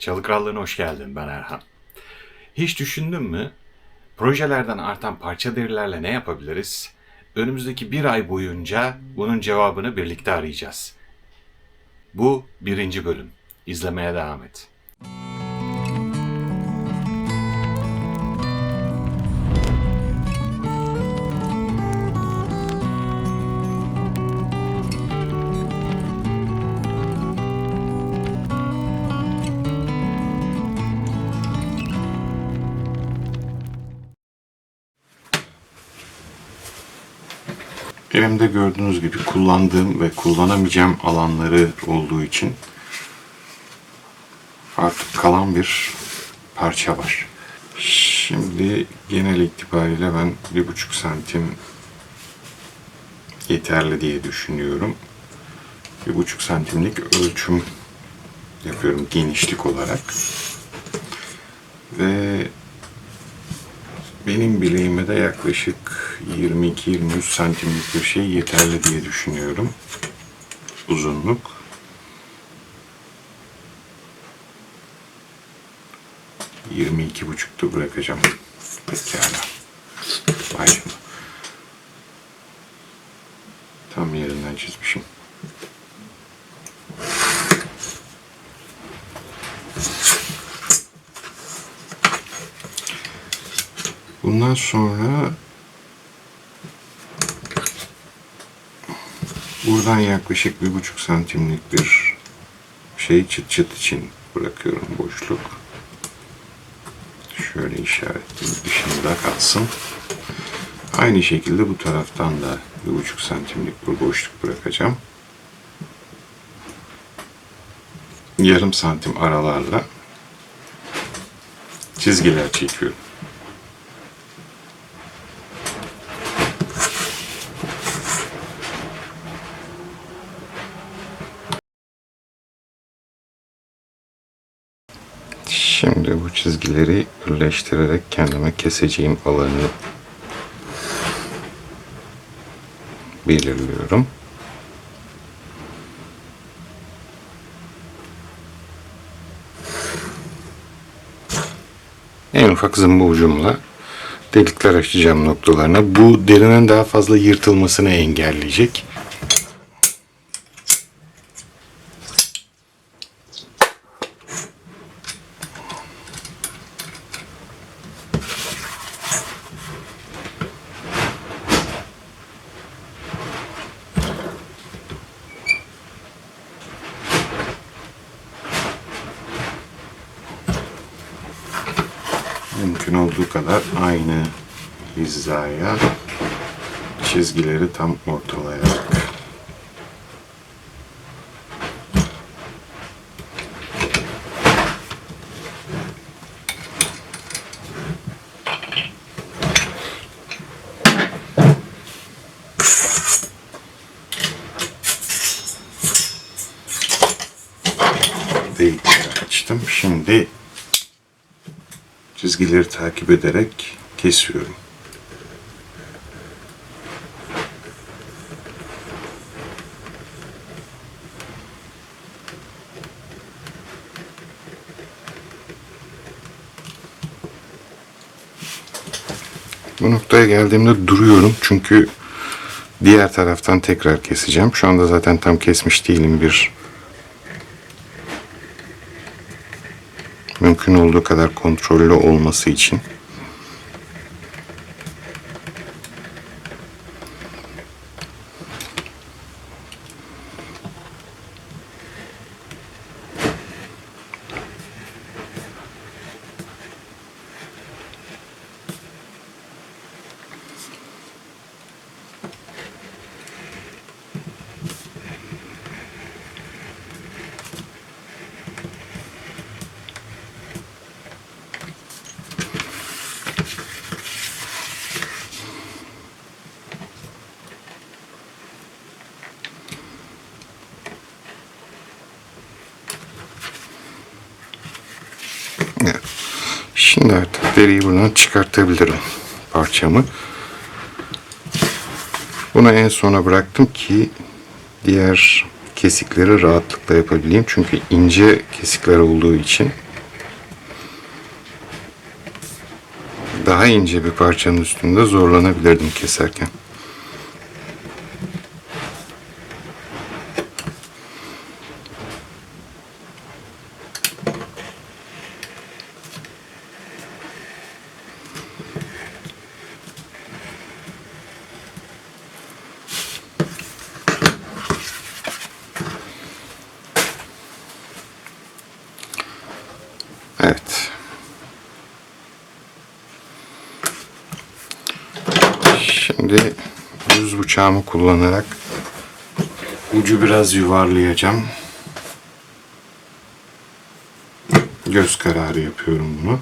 Çalı Krallığı'na hoş geldin. Ben Erhan. Hiç düşündün mü? Projelerden artan parça derilerle ne yapabiliriz? Önümüzdeki bir ay boyunca bunun cevabını birlikte arayacağız. Bu birinci bölüm. İzlemeye devam et. Elimde gördüğünüz gibi kullandığım ve kullanamayacağım alanları olduğu için artık kalan bir parça var. Şimdi genel itibariyle ben bir buçuk santim yeterli diye düşünüyorum. Bir buçuk santimlik ölçüm yapıyorum genişlik olarak. Ve benim bileğime de yaklaşık 22-23 santimlik bir şey yeterli diye düşünüyorum. Uzunluk. Yirmi iki buçukta bırakacağım. Pekala. Vay canına. Tam yerinden çizmişim. Bundan sonra buradan yaklaşık bir buçuk santimlik bir şey çıt çıt için bırakıyorum boşluk. Şöyle işaretleyeyim dışında kalsın. Aynı şekilde bu taraftan da bir buçuk santimlik bir boşluk bırakacağım. Yarım santim aralarla çizgiler çekiyorum. Şimdi bu çizgileri birleştirerek kendime keseceğim alanı belirliyorum. En ufak zımba ucumla delikler açacağım noktalarına. Bu derinin daha fazla yırtılmasını engelleyecek. Mümkün olduğu kadar aynı hizaya çizgileri tam ortalayarak delikleri açtım. Şimdi çizgileri takip ederek kesiyorum. Bu noktaya geldiğimde duruyorum çünkü diğer taraftan tekrar keseceğim. Şu anda zaten tam kesmiş değilim bir mümkün olduğu kadar kontrollü olması için. Şimdi artık deriyi buradan çıkartabilirim parçamı. Bunu en sona bıraktım ki diğer kesikleri rahatlıkla yapabileyim. Çünkü ince kesikler olduğu için daha ince bir parçanın üstünde zorlanabilirdim keserken. Bıçağımı kullanarak ucu biraz yuvarlayacağım. Göz kararı yapıyorum bunu.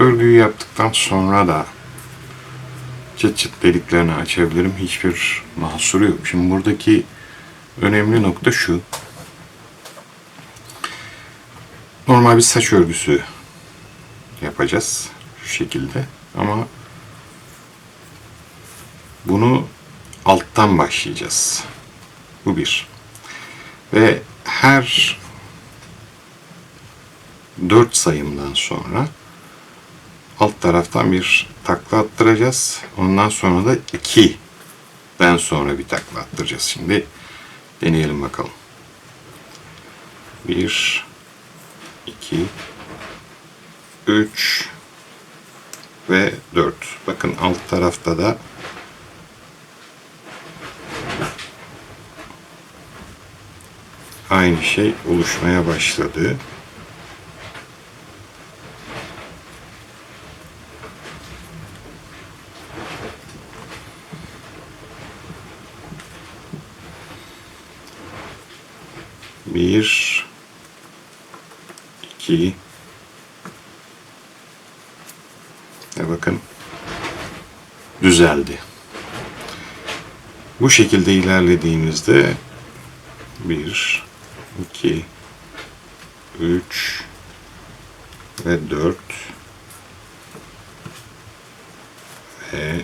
Örgüyü yaptıktan sonra da çıt çıt deliklerini açabilirim. Hiçbir mahsuru yok. Şimdi buradaki önemli nokta şu. Normal bir saç örgüsü yapacağız. Şu şekilde. Ama bunu alttan başlayacağız. Bu bir. Ve her dört sayımdan sonra alt taraftan bir takla attıracağız. Ondan sonra da 2'den sonra bir takla attıracağız. Şimdi deneyelim bakalım. 1 2 3 ve 4. Bakın alt tarafta da aynı şey oluşmaya başladı. Bir, iki, ve bakın düzeldi. Bu şekilde ilerlediğimizde bir, iki, üç ve dört ve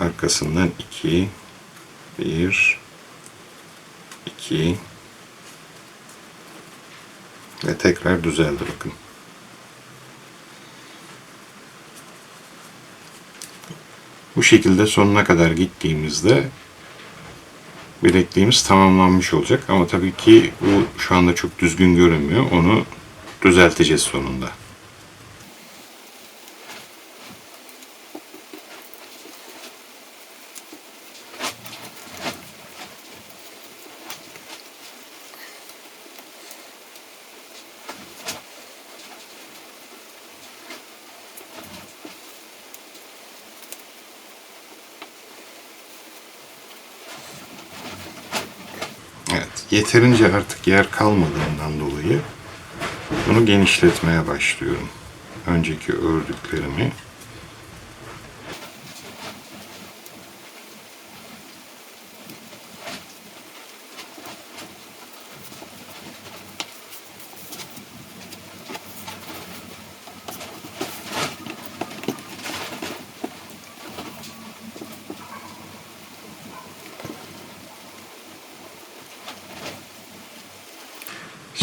arkasından iki, bir, 2 ve tekrar düzeldi bakın. Bu şekilde sonuna kadar gittiğimizde bilekliğimiz tamamlanmış olacak ama tabii ki bu şu anda çok düzgün görünmüyor. Onu düzelteceğiz sonunda. Yeterince artık yer kalmadığından dolayı bunu genişletmeye başlıyorum. Önceki ördüklerimi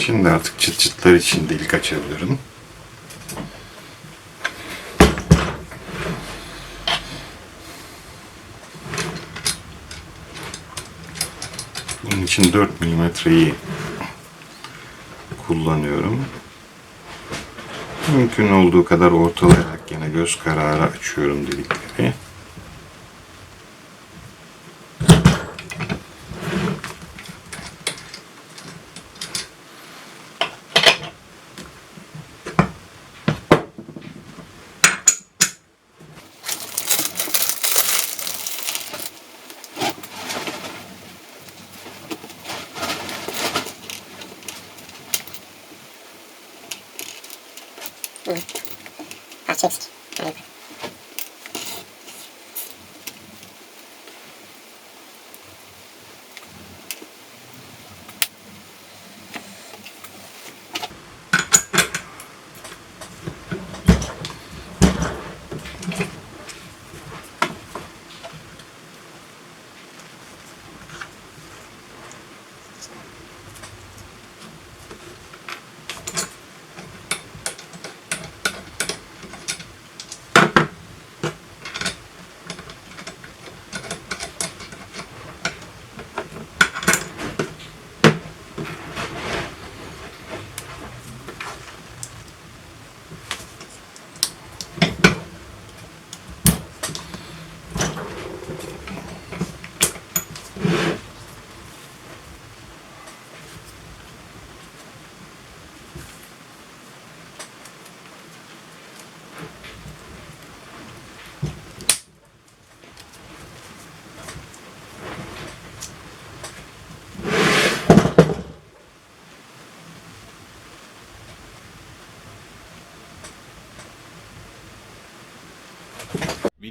Şimdi artık çıt çıtlar için delik açabilirim. Bunun için 4 milimetreyi kullanıyorum. Mümkün olduğu kadar ortalayarak yine göz kararı açıyorum delikleri. with artist, whatever.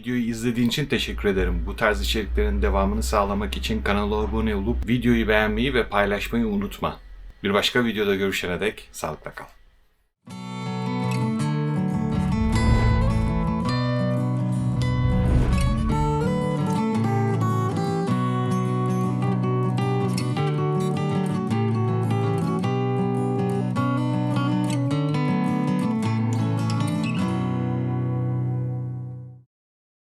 Videoyu izlediğin için teşekkür ederim. Bu tarz içeriklerin devamını sağlamak için kanala abone olup videoyu beğenmeyi ve paylaşmayı unutma. Bir başka videoda görüşene dek sağlıkla kal.